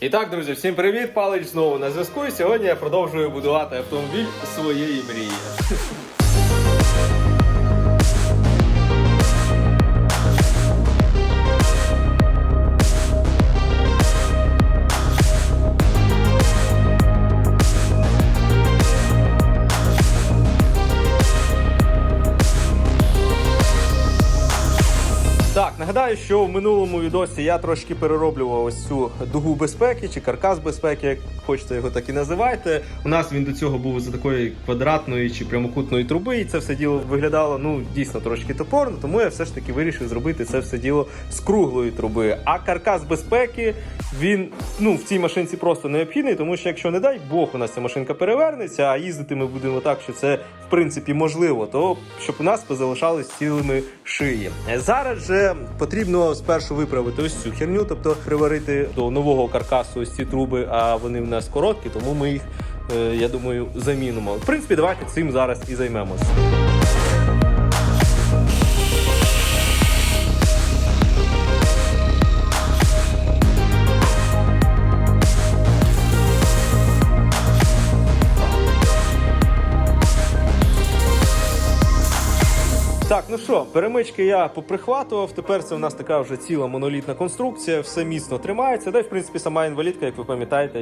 І так, друзі, всім привіт! Палич знову на зв'язку. Сьогодні я продовжую будувати автомобіль своєї мрії. Нагадаю, що в минулому відосі я трошки перероблював ось цю дугу безпеки чи каркас безпеки, як хочете його так і називайте. У нас він до цього був за такої квадратної чи прямокутної труби, і це все діло виглядало ну дійсно трошки топорно, тому я все ж таки вирішив зробити це все діло з круглої труби. А каркас безпеки він ну в цій машинці просто необхідний, тому що якщо не дай Бог у нас ця машинка перевернеться, а їздити ми будемо так, що це в принципі можливо, то щоб у нас позалишались цілими шиї. Зараз же потрібно спершу виправити ось цю херню, тобто приварити до нового каркасу ось ці труби, а вони в нас короткі, тому ми їх, е, я думаю, замінимо. В принципі, давайте цим зараз і займемося. Ну що, перемички я поприхватував. Тепер це у нас така вже ціла монолітна конструкція, все міцно тримається. Та й в принципі сама інвалідка, як ви пам'ятаєте,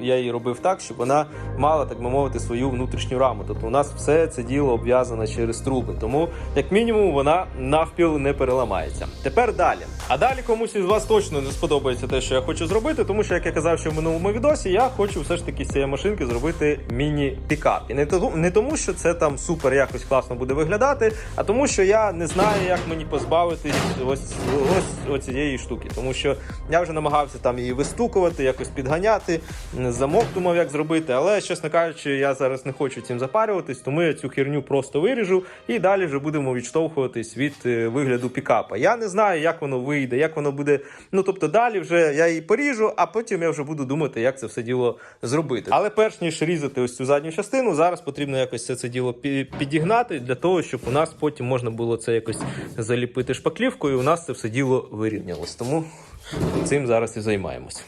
я її, робив так, щоб вона мала, так би мовити, свою внутрішню раму. Тобто у нас все це діло обв'язане через труби. Тому, як мінімум, вона навпіл не переламається. Тепер далі. А далі комусь із вас точно не сподобається те, що я хочу зробити, тому що, як я казав, що в минулому відосі, я хочу все ж таки з цієї машинки зробити міні-пікап. І не тому, що це там супер якось класно буде виглядати, а тому, що я не знаю, як мені позбавитись ось ось оцієї штуки. Тому що я вже намагався там її вистукувати, якось підганяти, замок думав, як зробити. Але, чесно кажучи, я зараз не хочу цим запарюватись, тому я цю херню просто виріжу і далі вже будемо відштовхуватись від е, вигляду пікапа. Я не знаю, як воно вийде, як воно буде. Ну тобто, далі вже я її поріжу, а потім я вже буду думати, як це все діло зробити. Але перш ніж різати ось цю задню частину, зараз потрібно якось це, це діло підігнати для того, щоб у нас потім можна було це якось заліпити шпаклівкою. і У нас це все діло вирівнялось. Тому цим зараз і займаємось.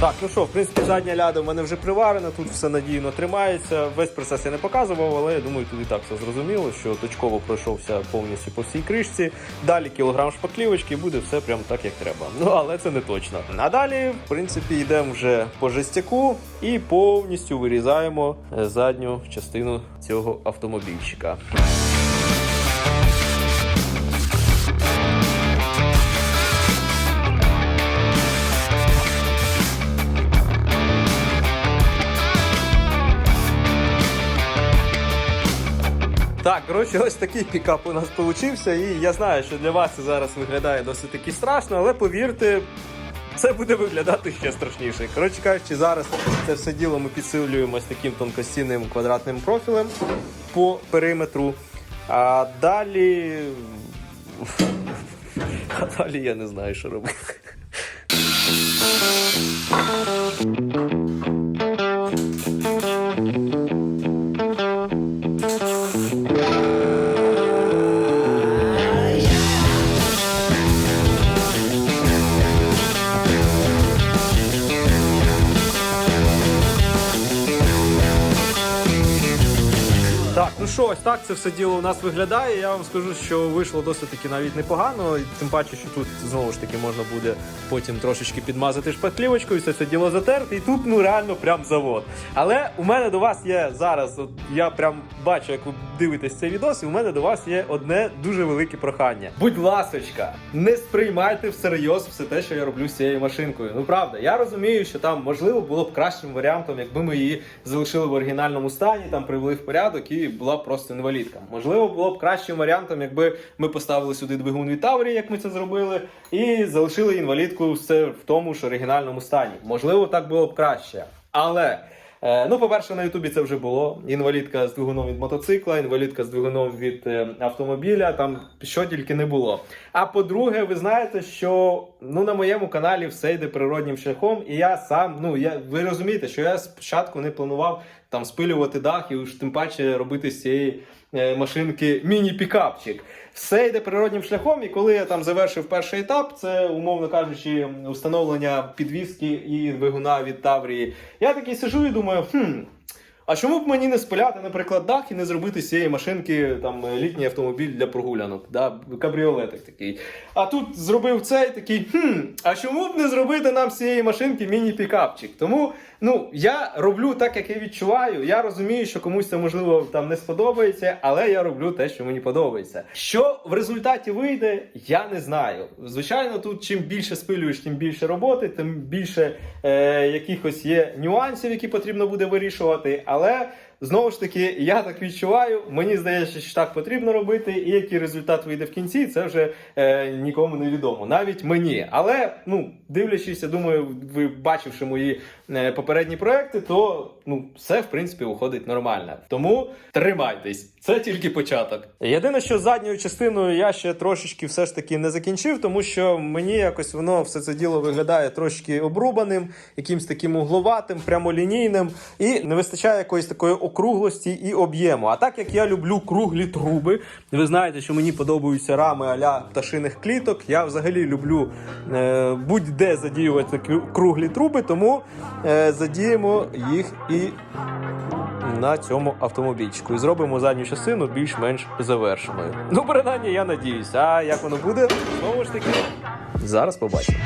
Так, ну що, в принципі, задня ляда в мене вже приварена, тут все надійно тримається. Весь процес я не показував, але я думаю, тут і так все зрозуміло, що точково пройшовся повністю по всій кришці. Далі кілограм шпаклівочки, буде все прям так, як треба. Ну, але це не точно. А далі, в принципі, йдемо вже по жестяку і повністю вирізаємо е, задню частину цього автомобільчика. Так, коротше, ось такий пікап у нас получився, і я знаю, що для вас це зараз виглядає досить таки страшно, але повірте, це буде виглядати ще страшніше. Коротше кажучи, зараз це все діло ми підсилюємо ось таким тонкостінним квадратним профілем по периметру. А далі. А далі я не знаю, що робити. Так це все діло у нас виглядає. Я вам скажу, що вийшло досить таки навіть непогано. Тим паче, що тут знову ж таки можна буде потім трошечки підмазати шпатлівочкою, все це діло затерти, і тут ну реально прям завод. Але у мене до вас є зараз. От я прям бачу, як ви дивитесь цей відос, і у мене до вас є одне дуже велике прохання. Будь ласочка, не сприймайте всерйоз все те, що я роблю з цією машинкою. Ну правда, я розумію, що там можливо було б кращим варіантом, якби ми її залишили в оригінальному стані, там привели в порядок і була б просто інвалідка. Можливо, було б кращим варіантом, якби ми поставили сюди двигун від Таврії, як ми це зробили, і залишили інвалідку все в тому ж оригінальному стані. Можливо, так було б краще. Але. Е, Ну, по-перше, на Ютубі це вже було. Інвалідка з двигуном від мотоцикла, інвалідка з двигуном від е, автомобіля, там що тільки не було. А по-друге, ви знаєте, що ну на моєму каналі все йде природнім шляхом, і я сам, ну я ви розумієте, що я спочатку не планував там спилювати дах і тим паче робити з цієї е, машинки міні-пікапчик. Все йде природнім шляхом, і коли я там завершив перший етап, це умовно кажучи, встановлення підвіски і двигуна від Таврії. Я такий сижу і думаю, хм. А чому б мені не спиляти, наприклад, дах і не зробити з цієї машинки там літній автомобіль для прогулянок, да? кабріолетик такий. А тут зробив цей такий, хм, а чому б не зробити нам з цієї машинки міні-пікапчик? Тому ну, я роблю так, як я відчуваю. Я розумію, що комусь це можливо там не сподобається, але я роблю те, що мені подобається. Що в результаті вийде, я не знаю. Звичайно, тут чим більше спилюєш, тим більше роботи, тим більше е, якихось є нюансів, які потрібно буде вирішувати. Але знову ж таки, я так відчуваю. Мені здається, що так потрібно робити, і який результат вийде в кінці, це вже е, нікому не відомо, навіть мені. Але ну, дивлячись, я думаю, ви бачивши мої е, попередні проекти, то ну все в принципі виходить нормально. Тому тримайтесь, це тільки початок. Єдине, що задньою частиною я ще трошечки все ж таки не закінчив, тому що мені якось воно все це діло виглядає трошки обрубаним, якимсь таким угловатим, прямолінійним, і не вистачає якоїсь такої округлості і об'єму. А так як я люблю круглі труби, ви знаєте, що мені подобаються рами аля пташиних кліток. Я взагалі люблю е, будь-де задіювати кру- круглі труби, тому е, задіємо їх і на цьому автомобільчику. І зробимо задню частину більш-менш завершеною. Ну, принаймні, я надіюся. А як воно буде, знову ж таки, зараз побачимо.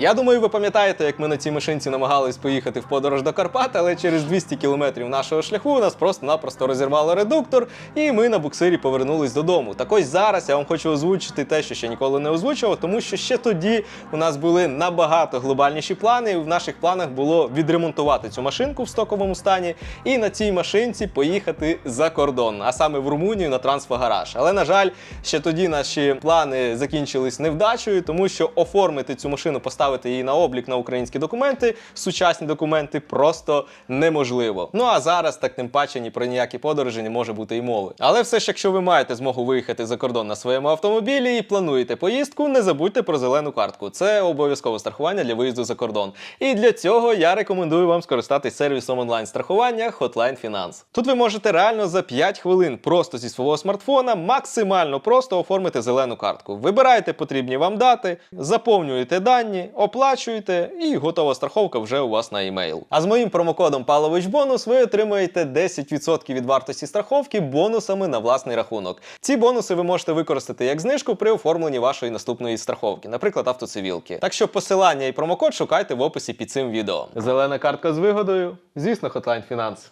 Я думаю, ви пам'ятаєте, як ми на цій машинці намагались поїхати в подорож до Карпат, але через 200 кілометрів нашого шляху нас просто-напросто розірвало редуктор, і ми на буксирі повернулись додому. Так ось зараз я вам хочу озвучити те, що ще ніколи не озвучував, тому що ще тоді у нас були набагато глобальніші плани. В наших планах було відремонтувати цю машинку в стоковому стані і на цій машинці поїхати за кордон, а саме в Румунію на трансфогараж. Але на жаль, ще тоді наші плани закінчились невдачею, тому що оформити цю машину, поставити її на облік на українські документи, сучасні документи просто неможливо. Ну а зараз так тим паче ні про ніякі подорожі не може бути і мови. Але все ж, якщо ви маєте змогу виїхати за кордон на своєму автомобілі і плануєте поїздку, не забудьте про зелену картку. Це обов'язкове страхування для виїзду за кордон. І для цього я рекомендую вам скористатись сервісом онлайн страхування Hotline Finance. Тут ви можете реально за 5 хвилин просто зі свого смартфона максимально просто оформити зелену картку. Вибираєте потрібні вам дати, заповнюєте дані, оплачуєте, і готова страховка вже у вас на емейл. А з моїм промокодом Бонус ви отримаєте 10% від вартості страховки бонусами на власний рахунок. Ці бонуси ви можете використати як знижку при оформленні вашої наступної страховки, наприклад, автоцивілки. Так що посилання і промокод шукайте в описі під цим відео. Зелена картка з вигодою, звісно, Hotline Finance.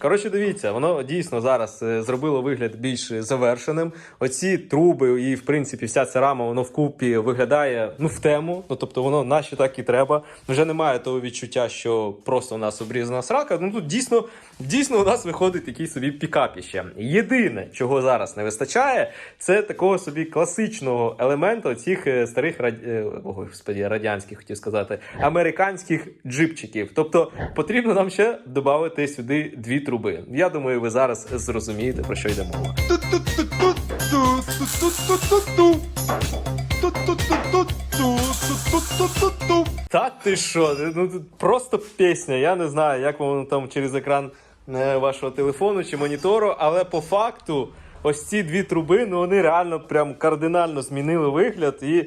Коротше, дивіться, воно дійсно зараз е, зробило вигляд більш завершеним. Оці труби і, в принципі, вся ця рама воно вкупі виглядає ну в тему. Ну тобто, воно наче так і треба. Вже немає того відчуття, що просто у нас обрізана срака. Ну тут дійсно, дійсно у нас виходить такий собі пікапіще. Єдине, чого зараз не вистачає, це такого собі класичного елементу цих е, старих раді... е, о, господі, радянських хотів сказати, американських джипчиків. Тобто потрібно нам ще додати сюди дві труби. Я думаю, ви зараз зрозумієте про що йде мова. Та ти що? Ну тут просто пісня. Я не знаю, як воно там через екран е, вашого телефону чи монітору, але по факту ось ці дві труби, ну вони реально прям кардинально змінили вигляд. І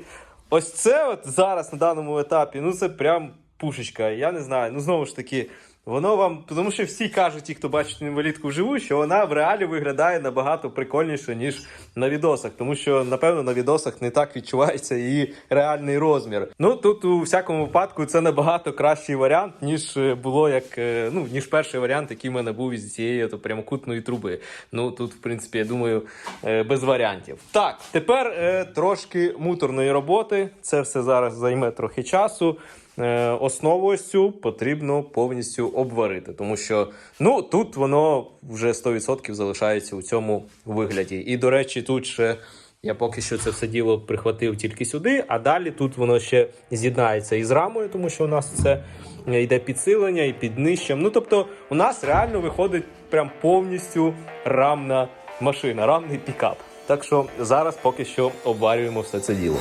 ось це от зараз на даному етапі, ну це прям пушечка. Я не знаю. Ну знову ж таки, воно вам, тому що всі кажуть, ті, хто бачить інвалідку вживу, що вона в реалі виглядає набагато прикольніше, ніж на відосах. Тому що, напевно, на відосах не так відчувається її реальний розмір. Ну тут у всякому випадку це набагато кращий варіант, ніж е, було як е, ну ніж перший варіант, який в мене був із цієї то прямокутної труби. Ну тут, в принципі, я думаю, е, без варіантів. Так, тепер трошки муторної роботи. Це все зараз займе трохи часу. Е, Основу ось цю потрібно повністю обварити, тому що ну тут воно вже 100% залишається у цьому вигляді. І до речі, тут ще я поки що це все діло прихватив тільки сюди, а далі тут воно ще з'єднається із рамою, тому що у нас це йде підсилення і під нижчем. Ну тобто, у нас реально виходить прям повністю рамна машина, рамний пікап. Так що зараз поки що обварюємо все це діло.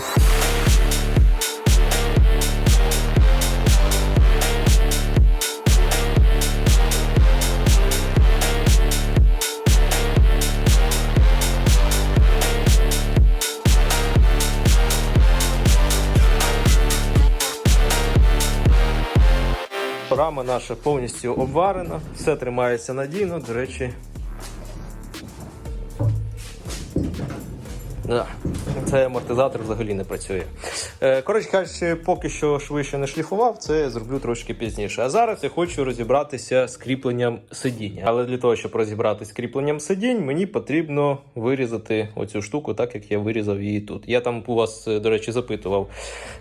Рама наша повністю обварена, все тримається надійно. До речі, Да. Цей амортизатор взагалі не працює. Е, Коротше кажучи, поки що швидше не шліфував, це зроблю трошки пізніше. А зараз я хочу розібратися з кріпленням сидіння. Але для того, щоб розібратися з кріпленням сидінь, мені потрібно вирізати оцю штуку, так як я вирізав її тут. Я там у вас, е, до речі, запитував,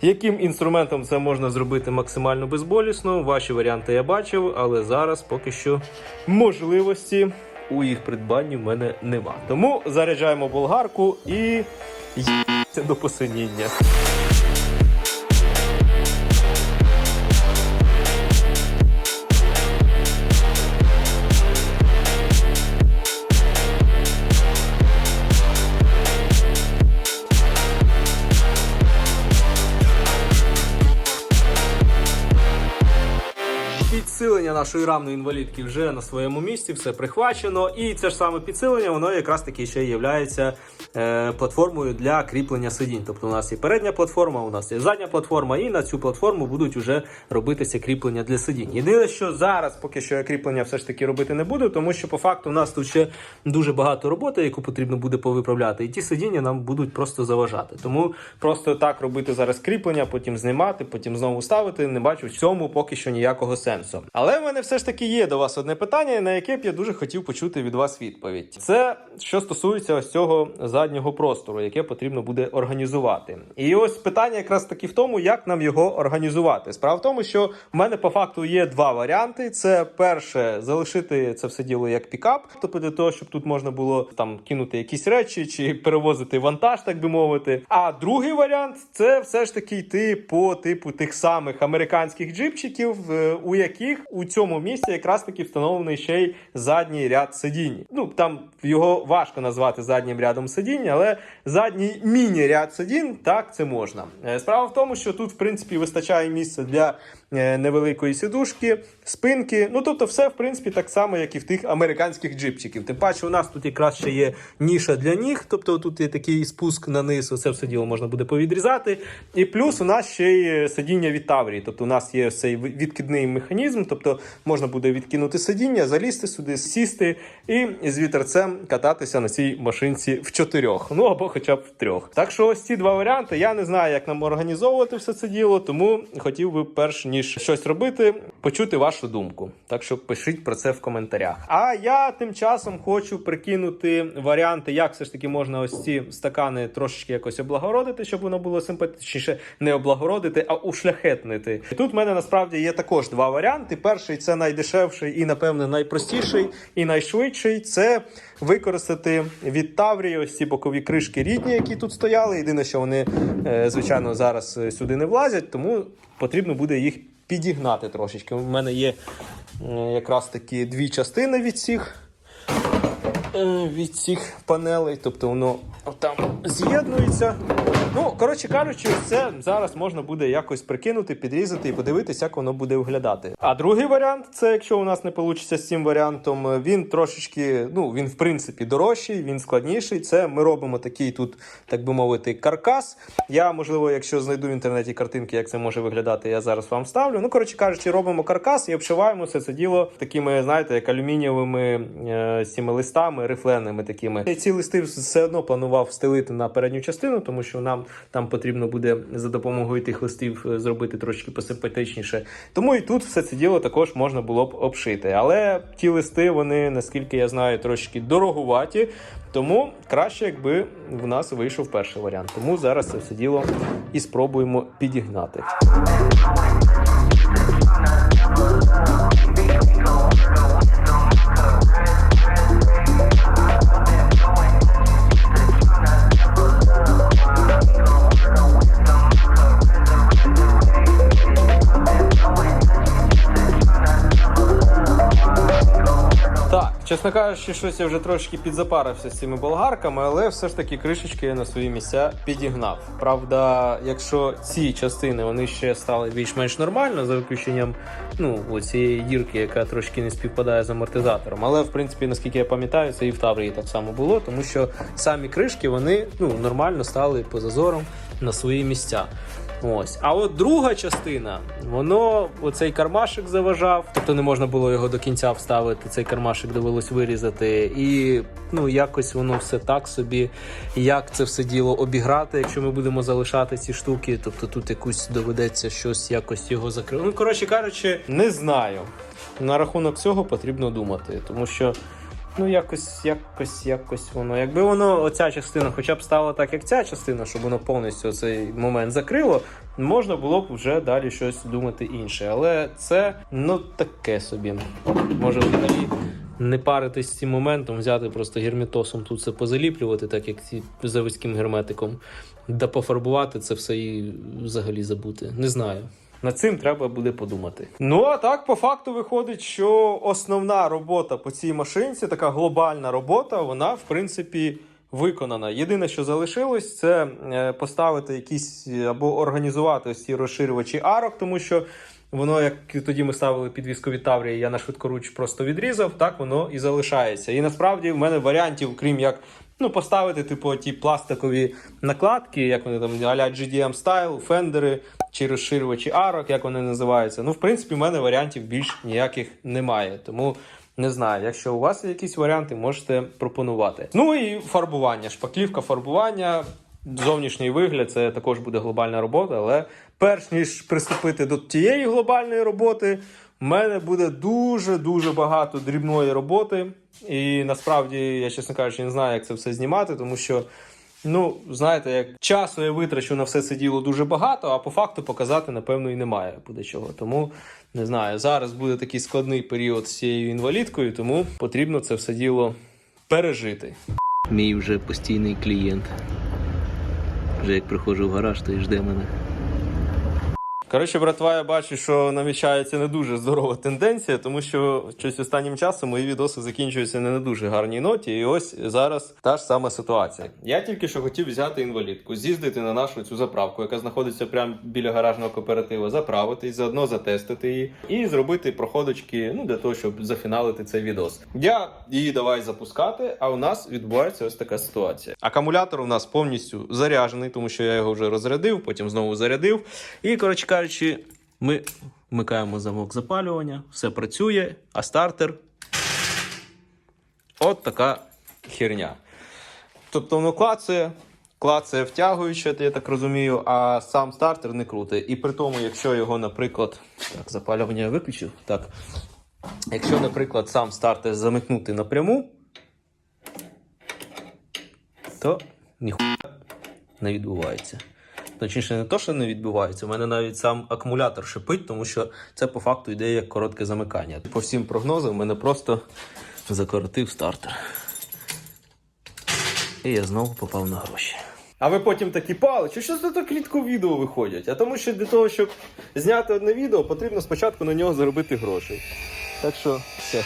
яким інструментом це можна зробити максимально безболісно. Ваші варіанти я бачив, але зараз поки що можливості у їх придбанні в мене нема. Тому заряджаємо болгарку і їдьте до посиніння. Нашої рамної інвалідки вже на своєму місці, все прихвачено. І це ж саме підсилення, воно якраз таки ще є е, платформою для кріплення сидінь. Тобто у нас є передня платформа, у нас є задня платформа, і на цю платформу будуть вже робитися кріплення для сидінь. Єдине, що зараз поки що я кріплення все ж таки робити не буду, тому що по факту у нас тут ще дуже багато роботи, яку потрібно буде повиправляти, і ті сидіння нам будуть просто заважати. Тому просто так робити зараз кріплення, потім знімати, потім знову ставити. Не бачу в цьому поки що ніякого сенсу. Але мене все ж таки є до вас одне питання, на яке б я дуже хотів почути від вас відповідь. Це що стосується ось цього заднього простору, яке потрібно буде організувати. І ось питання якраз таки в тому, як нам його організувати. Справа в тому, що в мене по факту є два варіанти: це перше залишити це все діло як пікап, тобто для того, щоб тут можна було там кинути якісь речі чи перевозити вантаж, так би мовити. А другий варіант це все ж таки йти по типу тих самих американських джипчиків, е, у яких у цьому місці якраз таки встановлений ще й задній ряд сидінь. Ну там його важко назвати заднім рядом сидінь, але задній міні-ряд сидінь так це можна. Е, Справа в тому, що тут, в принципі, вистачає місця для невеликої сидушки, спинки. Ну тобто, все в принципі так само, як і в тих американських джипчиків. Тим паче, у нас тут якраз ще є ніша для ніг, тобто тут є такий спуск на низ, оце все діло можна буде повідрізати. І плюс у нас ще й сидіння від Таврії. Тобто у нас є цей відкидний механізм, тобто можна буде відкинути сидіння, залізти сюди, сісти і з вітерцем кататися на цій машинці в чотирьох, ну або хоча б в трьох. Так що ось ці два варіанти. Я не знаю, як нам організовувати все це діло, тому хотів би, перш ніж щось робити, почути вашу думку. Так що пишіть про це в коментарях. А я тим часом хочу прикинути варіанти, як все ж таки можна ось ці стакани трошечки якось облагородити, щоб воно було симпатичніше, не облагородити, а ушляхетнити. І тут в мене насправді є також два варіанти. Перший це найдешевший і, напевне, найпростіший і найшвидший. Це використати від Таврії ось ці бокові кришки рідні, які тут стояли. Єдине, що вони, е, звичайно, зараз е, сюди не влазять, тому потрібно буде їх підігнати трошечки. У мене є е, якраз такі дві частини від цих. Е, від цих панелей, тобто воно там з'єднується. Ну, коротше кажучи, це зараз можна буде якось прикинути, підрізати і подивитися, як воно буде виглядати. А другий варіант це якщо у нас не вийде з цим варіантом, він трошечки, ну він в принципі дорожчий, він складніший. Це ми робимо такий тут, так би мовити, каркас. Я, можливо, якщо знайду в інтернеті картинки, як це може виглядати, я зараз вам ставлю. Ну, коротше кажучи, робимо каркас і обшиваємо все це діло такими, знаєте, як алюмінієвими е, цими листами, рифленими такими. Ці листи все одно планував встелити на передню частину, тому що нам там потрібно буде за допомогою тих листів е, зробити трошки посимпатичніше. Тому і тут все це діло також можна було б обшити. Але ті листи, вони, наскільки я знаю, трошки дорогуваті. Тому краще, якби в нас вийшов перший варіант. Тому зараз це все діло і спробуємо підігнати. Чесно кажучи, щось я вже трошки підзапарився з цими болгарками, але все ж таки кришечки я на свої місця підігнав. Правда, якщо ці частини вони ще стали більш-менш нормально, за виключенням ну, цієї дірки, яка трошки не співпадає з амортизатором. Але в принципі, наскільки я пам'ятаю, це і в Таврії так само було, тому що самі кришки вони ну, нормально стали по зазорам на свої місця. Ось. А от друга частина, воно оцей кармашик заважав, тобто не можна було його до кінця вставити. Цей кармашик довелось вирізати. І ну якось воно все так собі. Як це все діло обіграти, якщо ми будемо залишати ці штуки, тобто тут якусь доведеться щось якось його закрити. Ну, коротше кажучи, не знаю. На рахунок цього потрібно думати, тому що. Ну, якось, якось, якось воно. Якби воно, оця частина, хоча б стала так, як ця частина, щоб воно повністю цей момент закрило, можна було б вже далі щось думати інше. Але це ну таке собі. Може взагалі не паритись цим моментом, взяти просто герметосом тут це позаліплювати, так як ці заводським герметиком, да пофарбувати це все і взагалі забути. Не знаю. Над цим треба буде подумати. Ну а так, по факту виходить, що основна робота по цій машинці, така глобальна робота, вона в принципі виконана. Єдине, що залишилось, це е, поставити якісь е, або організувати ось ці розширювачі арок, тому що. Воно, як тоді ми ставили підвіску від Таврії, я на швидкоруч просто відрізав, так воно і залишається. І насправді в мене варіантів, крім як ну, поставити, типу, ті пластикові накладки, як вони там а-ля GDM Style, фендери чи розширювачі арок, як вони називаються. Ну, в принципі, в мене варіантів більш ніяких немає. Тому не знаю, якщо у вас є якісь варіанти, можете пропонувати. Ну і фарбування, шпаклівка фарбування. Зовнішній вигляд це також буде глобальна робота, але перш ніж приступити до тієї глобальної роботи, в мене буде дуже-дуже багато дрібної роботи. І насправді, я, чесно кажучи, не знаю, як це все знімати, тому що, ну, знаєте, як часу я витрачу на все це діло дуже багато, а по факту показати, напевно, і немає буде чого. Тому не знаю, зараз буде такий складний період з цією інвалідкою, тому потрібно це все діло пережити. Мій вже постійний клієнт. Вже як приходжу в гараж, то і жде мене. Коротше, братва, я бачу, що намічається не дуже здорова тенденція, тому що щось останнім часом мої відоси закінчуються не на дуже гарній ноті. І ось зараз та ж сама ситуація. Я тільки що хотів взяти інвалідку, з'їздити на нашу цю заправку, яка знаходиться прямо біля гаражного кооперативу, заправитись, заодно затестити її і зробити проходочки, ну для того, щоб зафіналити цей відос. Я її давай запускати, а у нас відбувається ось така ситуація. Акумулятор у нас повністю заряджений, тому що я його вже розрядив, потім знову зарядив. І коротше кажучи, ми вмикаємо замок запалювання, все працює, а стартер от така херня. Тобто воно клацає, клацає втягуюче, я так розумію, а сам стартер не крутий. І при тому, якщо його, наприклад, так, запалювання я виключив. Так. Якщо, наприклад, сам стартер замикнути напряму, то ніхуя не відбувається. Точніше, не то, що не відбувається, у мене навіть сам акумулятор шипить, тому що це по факту йде як коротке замикання. По всім прогнозам, мене просто закоротив стартер. І я знову попав на гроші. А ви потім такі пали, що за так рідко відео виходять? А тому що для того, щоб зняти одне відео, потрібно спочатку на нього заробити грошей. Так що все.